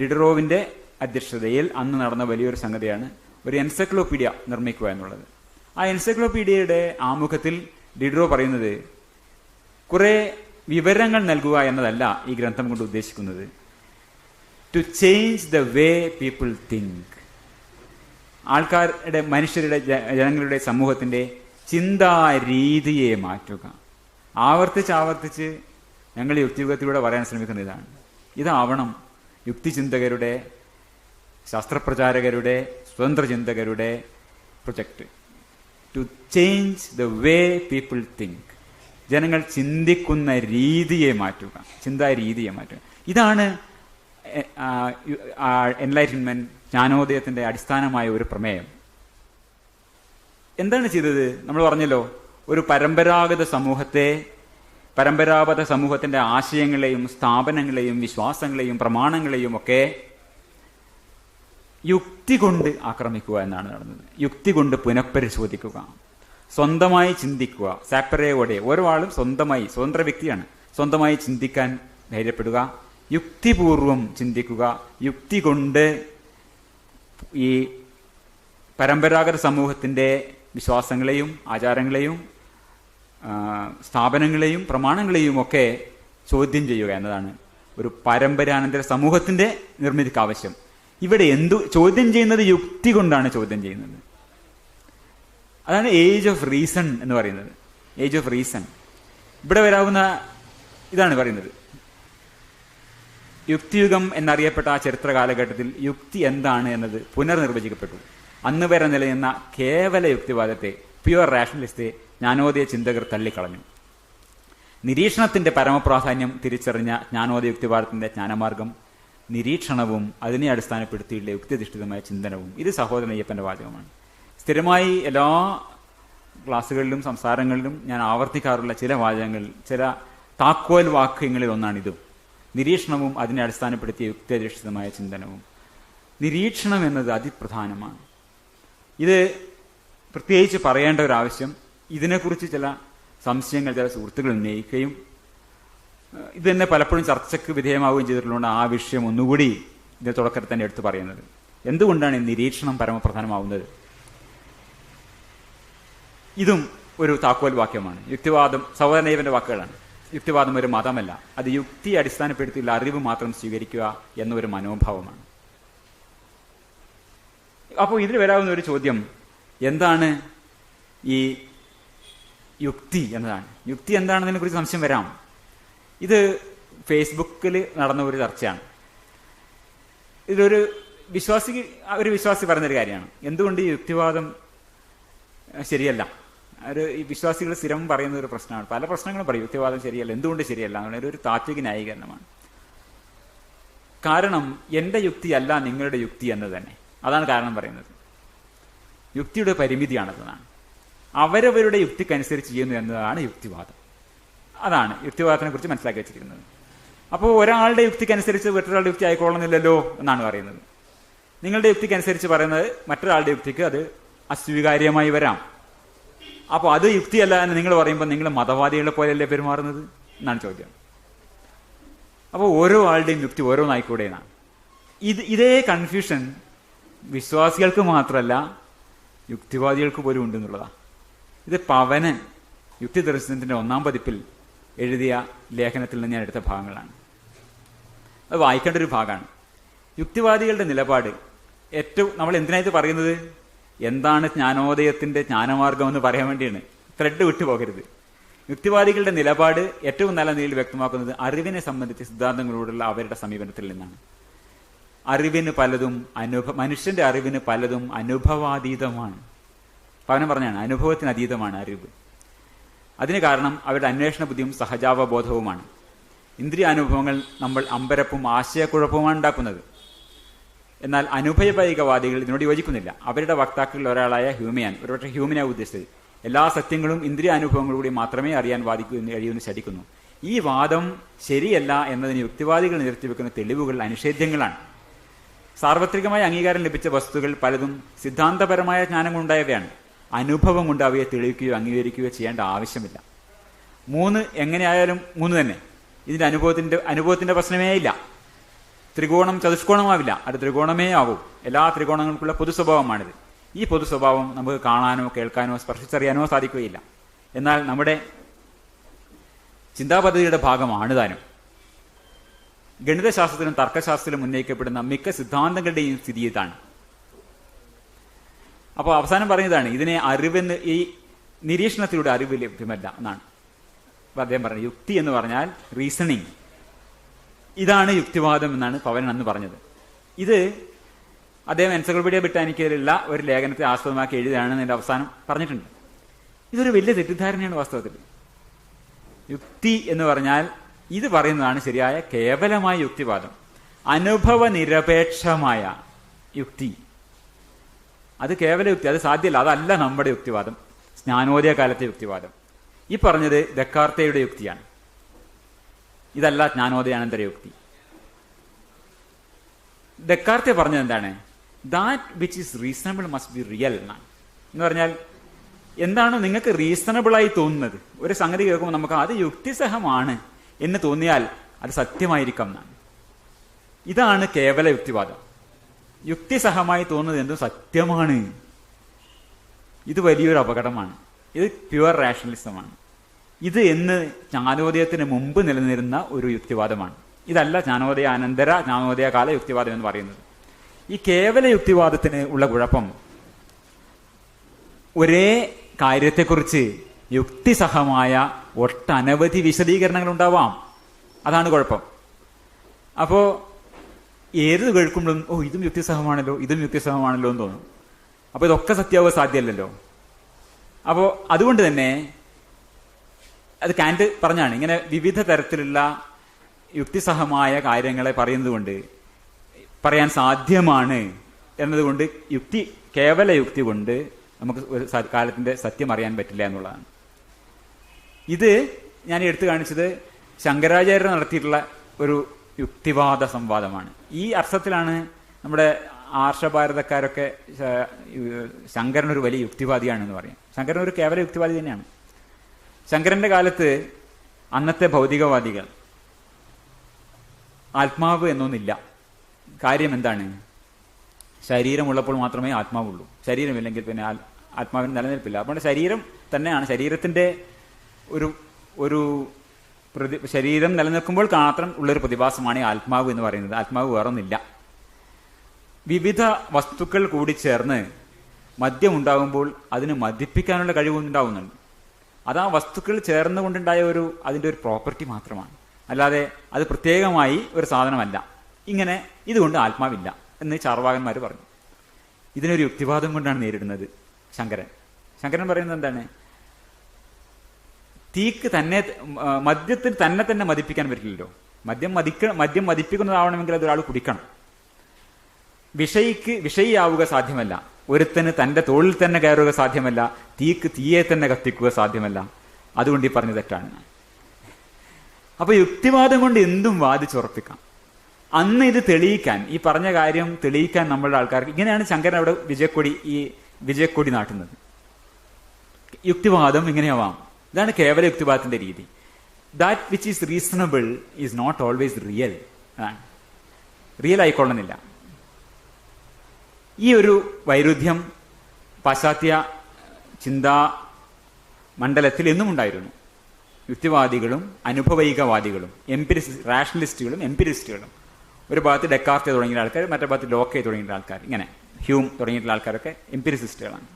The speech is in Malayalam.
ഡിഡറോവിന്റെ അധ്യക്ഷതയിൽ അന്ന് നടന്ന വലിയൊരു സംഗതിയാണ് ഒരു എൻസൈക്ലോപീഡിയ നിർമ്മിക്കുക എന്നുള്ളത്. ആ എൻസൈക്ലോപീഡിയയുടെ ആമുഖത്തിൽ ഡിഡറോ പറയുന്നത് കുറെ വിവരങ്ങൾ നൽകുക എന്നതല്ല ഈ ഗ്രന്ഥം കൊണ്ട് ഉദ്ദേശിക്കുന്നത്. To change the way people think ആൾക്കാരുടെ മനുഷ്യരുടെ ജനങ്ങളുടെ സമൂഹത്തിന്റെ ചിന്താ രീതിയെ മാറ്റുക. ആവർത്തിച്ച് ആവർത്തിച്ച് ഞങ്ങൾ യുക്തിയുഗത്തിലൂടെ പറയാൻ ശ്രമിക്കുന്ന ഇതാണ്. ഇതാവണം യുക്തിചിന്തകരുടെ ശാസ്ത്രപ്രചാരകരുടെ സ്വതന്ത്ര ചിന്തകരുടെ project. To change the way people think ജനങ്ങൾ ചിന്തിക്കുന്ന രീതിയെ മാറ്റുക. ചിന്താ രീതിയെ മാറ്റുക. ഇതാണ് എൻലൈറ്റൻമെന്റ് ജ്ഞാനോദയത്തിന്റെ അടിസ്ഥാനമായ ഒരു പ്രമേയം. എന്താണ് ചെയ്തത്? നമ്മൾ പറഞ്ഞല്ലോ ഒരു പരമ്പരാഗത സമൂഹത്തെ പരമ്പരാഗത സമൂഹത്തിന്റെ ആശയങ്ങളെയും സ്ഥാപനങ്ങളെയും വിശ്വാസങ്ങളെയും പ്രമാണങ്ങളെയും ഒക്കെ യുക്തി കൊണ്ട് ആക്രമിക്കുക എന്നാണ് നടന്നത്. യുക്തി കൊണ്ട് പുനഃപരിശോധിക്കുക. സ്വന്തമായി ചിന്തിക്കുക. സാപ്പറയോടെ ഓരോ ആളും സ്വന്തമായി സ്വതന്ത്ര വ്യക്തിയാണ്. സ്വന്തമായി ചിന്തിക്കാൻ ധൈര്യപ്പെടുക. യുക്തിപൂർവം ചിന്തിക്കുക. യുക്തി കൊണ്ട് ഈ പരമ്പരാഗത സമൂഹത്തിന്റെ വിശ്വാസങ്ങളെയും ആചാരങ്ങളെയും സ്ഥാപനങ്ങളെയും പ്രമാണങ്ങളെയും ഒക്കെ ചോദ്യം ചെയ്യുക എന്നതാണ് ഒരു പരമ്പരാനന്തര സമൂഹത്തിന്റെ നിർമ്മിതിക്ക് ആവശ്യം ഇവിടെ എന്തു ചോദ്യം ചെയ്യുന്നത് യുക്തി കൊണ്ടാണ് ചോദ്യം ചെയ്യുന്നത്. അതാണ് ഏജ് ഓഫ് റീസൺ എന്ന് പറയുന്നത്. ഏജ് ഓഫ് റീസൺ ഇവിടെ വരാവുന്ന ഇതാണ് പറയുന്നത്. യുക്തിയുഗം എന്നറിയപ്പെട്ട ആ ചരിത്ര കാലഘട്ടത്തിൽ യുക്തി എന്താണ് എന്നത് പുനർനിർവചിക്കപ്പെട്ടു. അന്ന് വരെ നിലനിന്ന കേവല യുക്തിവാദത്തെ പ്യുവർ റാഷണലിസ്റ്റ് ജ്ഞാനോദയ ചിന്തകർ തള്ളിക്കളഞ്ഞു. നിരീക്ഷണത്തിന്റെ പരമപ്രാധാന്യം തിരിച്ചറിഞ്ഞ ജ്ഞാനോദയ യുക്തിവാദത്തിന്റെ ജ്ഞാനമാർഗം നിരീക്ഷണവും അതിനെ അടിസ്ഥാനപ്പെടുത്തിയുള്ള യുക്തിയധിഷ്ഠിതമായ ചിന്തനവും. ഇത് സഹോദരൻ അയ്യപ്പന്റെ വാചകമാണ്. സ്ഥിരമായി എല്ലാ ക്ലാസ്സുകളിലും സംസാരങ്ങളിലും ഞാൻ ആവർത്തിക്കാറുള്ള ചില വാചകങ്ങൾ ചില താക്കോൽ വാക്യങ്ങളിൽ ഒന്നാണിത്. നിരീക്ഷണവും അതിനെ അടിസ്ഥാനപ്പെടുത്തിയ യുക്തിയധിഷ്ഠിതമായ ചിന്തനവും. നിരീക്ഷണം എന്നത് അതിപ്രധാനമാണ്. ഇത് പ്രത്യേകിച്ച് പറയേണ്ട ഒരു ആവശ്യം ഇതിനെക്കുറിച്ച് ചില സംശയങ്ങൾ ചില സുഹൃത്തുക്കൾ ഉന്നയിക്കുകയും ഇത് തന്നെ പലപ്പോഴും ചർച്ചയ്ക്ക് വിധേയമാവുകയും ചെയ്തിട്ടുള്ളതുകൊണ്ട് ആ വിഷയം ഒന്നുകൂടി ഇതിന്റെ തുടക്കത്തിൽ തന്നെ എടുത്തു പറയുന്നത്. എന്തുകൊണ്ടാണ് നിരീക്ഷണം പരമപ്രധാനമാവുന്നത്? ഇതും ഒരു താക്കോൽ വാക്യമാണ്. യുക്തിവാദം സഹോദരനൈവന്റെ വാക്കുകളാണ്. യുക്തിവാദം ഒരു മതമല്ല. അത് യുക്തി അടിസ്ഥാനപ്പെടുത്തിയുള്ള അറിവ് മാത്രം സ്വീകരിക്കുക എന്നൊരു മനോഭാവമാണ്. അപ്പോൾ ഇതിൽ വരാവുന്ന ഒരു ചോദ്യം എന്താണ് ഈ യുക്തി എന്നതാണ്. യുക്തി എന്താണെന്നതിനെ കുറിച്ച് സംശയം വരാം. ഇത് ഫേസ്ബുക്കിൽ നടന്ന ഒരു ചർച്ചയാണ്. ഇതൊരു വിശ്വാസി ഒരു വിശ്വാസി പറഞ്ഞൊരു കാര്യമാണ്. എന്തുകൊണ്ട് ഈ യുക്തിവാദം ശരിയല്ല? ഒരു വിശ്വാസികൾ സ്ഥിരം പറയുന്ന ഒരു പ്രശ്നമാണ്. പല പ്രശ്നങ്ങളും പറയും. യുക്തിവാദം ശരിയല്ല എന്തുകൊണ്ട് ശരിയല്ല എന്നുള്ള ഒരു താത്വിക ന്യായീകരണമാണ്. കാരണം എന്റെ യുക്തിയല്ല നിങ്ങളുടെ യുക്തി എന്ന് തന്നെ. അതാണ് കാരണം പറയുന്നത്. യുക്തിയുടെ പരിമിതിയാണെന്നതാണ്. അവരവരുടെ യുക്തിക്കനുസരിച്ച് ചെയ്യുന്നു എന്നതാണ് യുക്തിവാദം. അതാണ് യുക്തിവാദത്തിനെ കുറിച്ച് മനസ്സിലാക്കി വെച്ചിരിക്കുന്നത്. അപ്പോൾ ഒരാളുടെ യുക്തിക്കനുസരിച്ച് മറ്റൊരാളുടെ യുക്തി ആയിക്കൊള്ളുന്നില്ലല്ലോ എന്നാണ് പറയുന്നത്. നിങ്ങളുടെ യുക്തിക്കനുസരിച്ച് പറയുന്നത് മറ്റൊരാളുടെ യുക്തിക്ക് അത് അസ്വീകാര്യമായി വരാം. അപ്പോൾ അത് യുക്തിയല്ല എന്ന് നിങ്ങൾ പറയുമ്പോൾ നിങ്ങൾ മതവാദികളെ പോലെയല്ലേ പെരുമാറുന്നത് എന്നാണ് ചോദ്യം. അപ്പോൾ ഓരോ ആളുടെയും യുക്തി ഓരോന്നായിക്കൂടെ ഇത് ഇതേ കൺഫ്യൂഷൻ വിശ്വാസികൾക്ക് മാത്രമല്ല യുക്തിവാദികൾക്ക് പോലും ഉണ്ട് എന്നുള്ളതാണ് ഇത് പവനൻ യുക്തി ദർശനത്തിന്റെ ഒന്നാം പതിപ്പിൽ എഴുതിയ ലേഖനത്തിൽ നിന്ന് ഞാൻ എടുത്ത ഭാഗങ്ങളാണ്. അത് വായിക്കേണ്ട ഒരു ഭാഗമാണ്. യുക്തിവാദികളുടെ നിലപാട് ഏറ്റവും നമ്മൾ എന്തിനായിട്ട് പറയുന്നത്? എന്താണ് ജ്ഞാനോദയത്തിന്റെ ജ്ഞാനമാർഗം എന്ന് പറയാൻ വേണ്ടിയാണ്. ത്രെഡ് വിട്ടുപോകരുത് യുക്തിവാദികളുടെ നിലപാട് ഏറ്റവും നല്ല നിലയിൽ വ്യക്തമാക്കുന്നത് അറിവിനെ സംബന്ധിച്ച സിദ്ധാന്തങ്ങളോടുള്ള അവരുടെ സമീപനത്തിൽ നിന്നാണ്. അറിവിന് പലതും അനുഭ മനുഷ്യന്റെ അറിവിന് പലതും അനുഭവാതീതമാണ്. പവനം പറഞ്ഞാണ് അനുഭവത്തിന് അതീതമാണ് അറിവ് അതിന് കാരണം അവരുടെ അന്വേഷണ ബുദ്ധിയും സഹജാവബോധവുമാണ്. ഇന്ദ്രിയാനുഭവങ്ങൾ നമ്മൾ അമ്പരപ്പും ആശയക്കുഴപ്പവുമാണ് ഉണ്ടാക്കുന്നത്. എന്നാൽ അനുഭവൈകവാദികൾ ഇതിനോട് യോജിക്കുന്നില്ല. അവരുടെ വക്താക്കളിൽ ഒരാളായ ഹ്യൂമിയാൻ ഒരുപക്ഷെ ഹ്യൂമിനാണ് ഉദ്ദേശിച്ചത് എല്ലാ സത്യങ്ങളും ഇന്ദ്രിയ അനുഭവങ്ങളിലൂടെ മാത്രമേ അറിയാൻ വാദിക്കുന്ന കഴിയുമെന്ന് ശടിക്കുന്നു ഈ വാദം ശരിയല്ല എന്നതിന് യുക്തിവാദികൾ നിർത്തിവെക്കുന്ന തെളിവുകൾ അനിഷേധ്യങ്ങളാണ്. സാർവത്രികമായ അംഗീകാരം ലഭിച്ച വസ്തുക്കൾ പലതും സിദ്ധാന്തപരമായ ജ്ഞാനം കൊണ്ടുണ്ടായവയാണ് അനുഭവം കൊണ്ട് അവയെ തെളിയിക്കുകയോ അംഗീകരിക്കുകയോ ചെയ്യേണ്ട ആവശ്യമില്ല. മൂന്ന് എങ്ങനെയായാലും മൂന്ന് തന്നെ. ഇതിന്റെ അനുഭവത്തിന്റെ അനുഭവത്തിന്റെ പ്രശ്നമേ ഇല്ല. ത്രികോണം ചതുഷ്കോണമാവില്ല. അത് ത്രികോണമേ ആവും എല്ലാ ത്രികോണങ്ങൾക്കുള്ള പൊതു സ്വഭാവമാണിത് ഈ പൊതു സ്വഭാവം നമുക്ക് കാണാനോ കേൾക്കാനോ സ്പർശിച്ചറിയാനോ സാധിക്കുകയില്ല. എന്നാൽ നമ്മുടെ ചിന്താപദ്ധതിയുടെ ഭാഗമാണ് താനും ഗണിതശാസ്ത്രത്തിലും തർക്കശാസ്ത്രത്തിലും ഉന്നയിക്കപ്പെടുന്ന മിക്ക സിദ്ധാന്തങ്ങളുടെയും സ്ഥിതി ഇതാണ്. അപ്പോൾ അവസാനം പറഞ്ഞതാണ് ഇതിനെ അറിവെന്ന് ഈ നിരീക്ഷണത്തിലൂടെ അറിവ് ലഭ്യമല്ല എന്നാണ്. അദ്ദേഹം പറഞ്ഞത് യുക്തി എന്ന് പറഞ്ഞാൽ റീസണിങ് ഇതാണ് യുക്തിവാദം എന്നാണ് പവൻ അന്ന് പറഞ്ഞത്. ഇത് അദ്ദേഹം എൻസൈക്ലോപീഡിയ ബ്രിട്ടാനിക്കയിലുള്ള ഒരു ലേഖനത്തെ ആസ്പദമാക്കി എഴുതിയതാണെന്ന് എന്റെ അവസാനം പറഞ്ഞിട്ടുണ്ട്. ഇതൊരു വലിയ തെറ്റിദ്ധാരണയാണ് വാസ്തവത്തിൽ. യുക്തി എന്ന് പറഞ്ഞാൽ ഇത് പറയുന്നതാണ് ശരിയായ കേവലമായ യുക്തിവാദം. അനുഭവനിരപേക്ഷമായ യുക്തി. അത് കേവല യുക്തി അത് സാധ്യമല്ല. അതല്ല നമ്മുടെ യുക്തിവാദം. ജ്ഞാനോദയ കാലത്തെ യുക്തിവാദം. ഈ പറഞ്ഞത് ദക്കാർത്തയുടെ യുക്തിയാണ്. ഇതല്ല ജ്ഞാനോദയാനന്തര യുക്തി. ദക്കാർത്തെ പറഞ്ഞത് എന്താണ്? That which is reasonable must be real എന്നാണ് എന്ന് പറഞ്ഞാൽ എന്താണോ നിങ്ങൾക്ക് റീസണബിളായി തോന്നുന്നത്? ഒരു സംഗതി കേൾക്കുമ്പോൾ നമുക്ക് അത് യുക്തിസഹമാണ് എന്ന് തോന്നിയാൽ അത് സത്യമായിരിക്കാം എന്നാണ് ഇതാണ് കേവല യുക്തിവാദം. യുക്തിസഹമായി തോന്നുന്നത് എന്തും സത്യമാണ്. ഇത് വലിയൊരു അപകടമാണ്. ഇത് പ്യുവർ റാഷണലിസമാണ് ഇത് എന്ന് ജ്ഞാനോദയത്തിന് മുമ്പ് നിലനിരുന്ന ഒരു യുക്തിവാദമാണ്. ഇതല്ല ജ്ഞാനോദയ അനന്തര ജ്ഞാനോദയ കാല യുക്തിവാദം എന്ന് പറയുന്നത്. ഈ കേവല യുക്തിവാദത്തിന് ഉള്ള കുഴപ്പം ഒരേ കാര്യത്തെക്കുറിച്ച് യുക്തിസഹമായ ഒട്ടനവധി വിശദീകരണങ്ങൾ ഉണ്ടാവാം. അതാണ് കുഴപ്പം. അപ്പോ ഏത് കേൾക്കുമ്പോഴും ഓ ഇതും യുക്തിസഹമാണല്ലോ ഇതും യുക്തിസഹമാണല്ലോ എന്ന് തോന്നും. അപ്പോൾ ഇതൊക്കെ സത്യാവുക സാധ്യമല്ലല്ലോ. അപ്പോൾ അതുകൊണ്ട് തന്നെ അത് കാന്റ് പറഞ്ഞാണ് ഇങ്ങനെ വിവിധ തരത്തിലുള്ള യുക്തിസഹമായ കാര്യങ്ങളെ പറയുന്നത് കൊണ്ട് പറയാൻ സാധ്യമാണ് എന്നതുകൊണ്ട് യുക്തി കേവല യുക്തി കൊണ്ട് നമുക്ക് ഒരു കാലത്തിന്റെ സത്യം അറിയാൻ പറ്റില്ല എന്നുള്ളതാണ്. ഇത് ഞാൻ എടുത്തു കാണിച്ചത് ശങ്കരാചാര്യർ നടത്തിയിട്ടുള്ള ഒരു യുക്തിവാദ സംവാദമാണ്. ഈ അർത്ഥത്തിലാണ് നമ്മുടെ ആർഷഭാരതക്കാരൊക്കെ ശങ്കരൻ ഒരു വലിയ യുക്തിവാദിയാണെന്ന് പറയും. ശങ്കരൻ ഒരു കേവല യുക്തിവാദി തന്നെയാണ്. ശങ്കരന്റെ കാലത്ത് അന്നത്തെ ഭൗതികവാദികൾ ആത്മാവ് എന്നൊന്നില്ല. കാര്യം എന്താണ്? ശരീരമുള്ളപ്പോൾ മാത്രമേ ആത്മാവുള്ളൂ. ശരീരമില്ലെങ്കിൽ പിന്നെ ആത്മാവിന് നിലനിൽപ്പില്ല. അപ്പോൾ ശരീരം തന്നെയാണ്. ശരീരത്തിന്റെ ഒരു ഒരു പ്രതി ശരീരം നിലനിൽക്കുമ്പോൾ മാത്രം ഉള്ളൊരു പ്രതിഭാസമാണ് ഈ ആത്മാവ് എന്ന് പറയുന്നത്. ആത്മാവ് വേറൊന്നില്ല വിവിധ വസ്തുക്കൾ കൂടി ചേർന്ന് മദ്യം ഉണ്ടാകുമ്പോൾ അതിന് മദ്യപ്പിക്കാനുള്ള കഴിവുണ്ടാവുന്നുണ്ട്. അത് ആ വസ്തുക്കൾ ചേർന്നുകൊണ്ടുണ്ടായ ഒരു അതിന്റെ ഒരു പ്രോപ്പർട്ടി മാത്രമാണ്. അല്ലാതെ അത് പ്രത്യേകമായി ഒരു സാധനമല്ല. ഇങ്ങനെ ഇതുകൊണ്ട് ആത്മാവില്ല എന്ന് ചാർവാകന്മാർ പറഞ്ഞു. ഇതിനൊരു യുക്തിവാദം കൊണ്ടാണ് നേരിടുന്നത് ശങ്കരൻ. ശങ്കരൻ പറയുന്നത് എന്താണ്? തീക്ക് തന്നെ മദ്യത്തിൽ തന്നെ തന്നെ മതിപ്പിക്കാൻ പറ്റില്ലല്ലോ. മദ്യം മതിക്ക മദ്യം മതിപ്പിക്കുന്നതാവണമെങ്കിൽ അതൊരാൾ കുടിക്കണം. വിഷയിക്ക് വിഷയിയാവുക സാധ്യമല്ല. ഒരുത്തന് തന്റെ തോളിൽ തന്നെ കയറുക സാധ്യമല്ല. തീക്ക് തീയെ തന്നെ കത്തിക്കുക സാധ്യമല്ല. അതുകൊണ്ട് ഈ പറഞ്ഞ തെറ്റാണ്. അപ്പൊ യുക്തിവാദം കൊണ്ട് എന്തും വാദിച്ചുറപ്പിക്കാം. അന്ന് ഇത് തെളിയിക്കാൻ ഈ പറഞ്ഞ കാര്യം തെളിയിക്കാൻ നമ്മളുടെ ആൾക്കാർക്ക് ഇങ്ങനെയാണ് ശങ്കരൻ അവിടെ വിജയക്കൊടി ഈ വിജയക്കൊടി നാട്ടുന്നത്. യുക്തിവാദം ഇങ്ങനെയാവാം. ഇതാണ് കേവല യുക്തിവാദത്തിന്റെ രീതി. That which is reasonable is not always real അതാണ് റിയൽ ആയിക്കൊള്ളുന്നില്ല. ഈ ഒരു വൈരുദ്ധ്യം പാശ്ചാത്യ ചിന്താ മണ്ഡലത്തിൽ എന്നും ഉണ്ടായിരുന്നു. യുക്തിവാദികളും അനുഭവൈകവാദികളും എംപിരിസ് റാഷണലിസ്റ്റുകളും എംപിരിസ്റ്റുകളും ഒരു ഭാഗത്ത് ഡെക്കാർത്തെ തുടങ്ങിയ ആൾക്കാർ മറ്റേ ഭാഗത്ത് ലോക്കെ തുടങ്ങിയിട്ടുള്ള ആൾക്കാർ ഇങ്ങനെ ഹ്യൂം തുടങ്ങിയിട്ടുള്ള ആൾക്കാരൊക്കെ എംപിരിസിസ്റ്റുകളാണ്